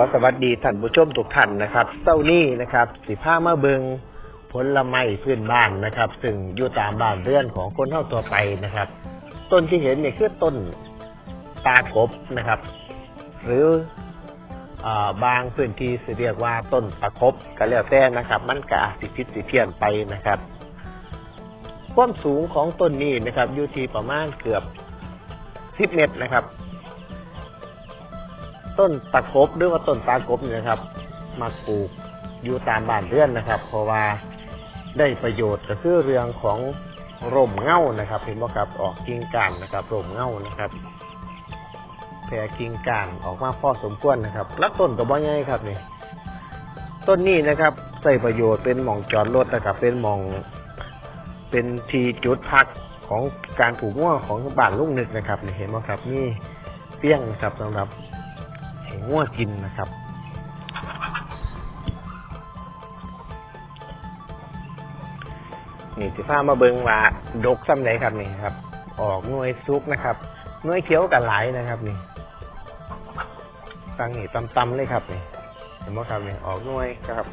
อสวัสดีท่านผู้ชมทุกท่านนะครับเต้านี้นะครับสิผ้ามาเบิงผลไม้พื้นบ้านนะครับ ซึ่งอยู่ตามบ้านเรือนของคนเท่าตัวไปนะครับ ต้นที่เห็นเนี่ยคือต้นตากบนะครับ หรืออบางพื้นที่สิเรียกว่าต้นตะคบก็แล้วแต่นะครับ มันก็อาจสิพิษสิเพี้ยนไปนะครับความสูงของต้นนี้นะครับอยู่ที่ประมาณเกือบ 10 เมตรนะครับ ต้นตะคบหรือว่าต้นตากบเนี่ยครับมาปลูกอยู่ตามบ้านเรือนนะครับ เพราะว่าได้ประโยชน์ก็คือเรื่องของร่มเงานะครับ เห็นไหมครับออกกิ่งก้านนะครับร่มเงานะครับแผ่กิ่งก้านออกมาพอสมควรนะครับแล้วต้นกับบ่ใหญ่ครับนี่ต้นนี้นะครับใส่ประโยชน์เป็นหม่องจอดรถนะครับ เป็นหม่องเป็นทีจุดพักของการปลูกง่วของบ้านลุงนึกนะครับนี่เห็นไหมครับนี่เปี้ยงนะครับสำหรับ งัวกินนะครับนี่สิฟ้ามาเบิงว่าดกซ้ำไหนครับนี่ครับ ออกหน่วยซุกนะครับหน่วยเขียวกับหลนะครับนี่ฟังนี่ตำๆเลยครับนี่เห็นไหมครับนี่ออกหน่วยครับ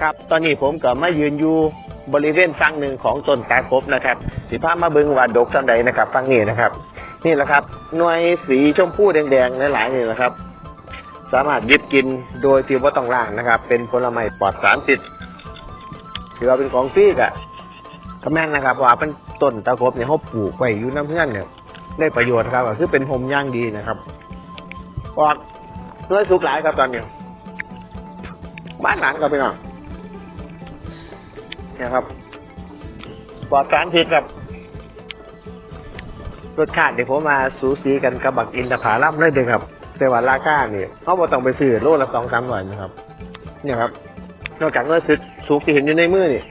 ครับ ตอนนี้ผมก็มายืนอยู่บริเวณฝั่งหนึ่งของต้นตาคบนะครับสิพามาเบิงว่าดกสันใดนะครับฝั่งนี้นะครับ นี่แหละครับหน่วยสีชมพูแดงๆหลายๆนี่แหละครับ สามารถยิบกินโดยที่ว่าต้องล้างนะครับ เป็นผลไม้ปลอดสารพิษถือว่าเป็นของฟรีกอะก็แม่นนะครับว่าเป็นต้นตะคบเนี่ยเขาปลูกไว้อยู่น้ำเพื่อนเนี่ยได้ประโยชน์ครับคือเป็นโฮมย่างดีนะครับออกเนื้อสุกหลายครับตอนนี้บ้านหลังก็ไปก่อน เนี่ยครับปลอดสารพิษครับรสชาติเดี๋ยวผมมาสูสีกันกับบักอินทผลัมเลยเด้อครับแต่ว่าราคาเนี่ยเขาบอกต้องไปซื้อโลละสองสามร้อยนะครับ เนี่ยครับ นอกจากเนื้อสุกสุกที่เห็นอยู่ในมือนี่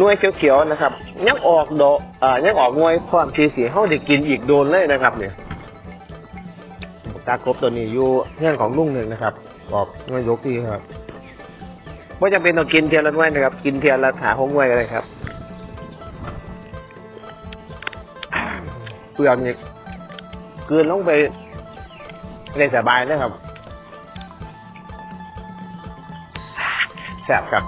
น่วยเขียวๆนะครับยังออกดอกอ่ายังออกหน่วยความทีสีเขาได้กินอีกโดนเลยนะครับ เนี่ยตาครบตัวนี้อยู่เรื่องของลุงหนึ่งนะครับออกหน่วยยกที่ครับ ไม่จำเป็นต้องกินเทียนละหน่วยนะครับ กินเทียนละหาหกหน่วยก็ได้ครับเปลือกเนี่ยกลืนลงไปได้สบายเลยครับแสบครับ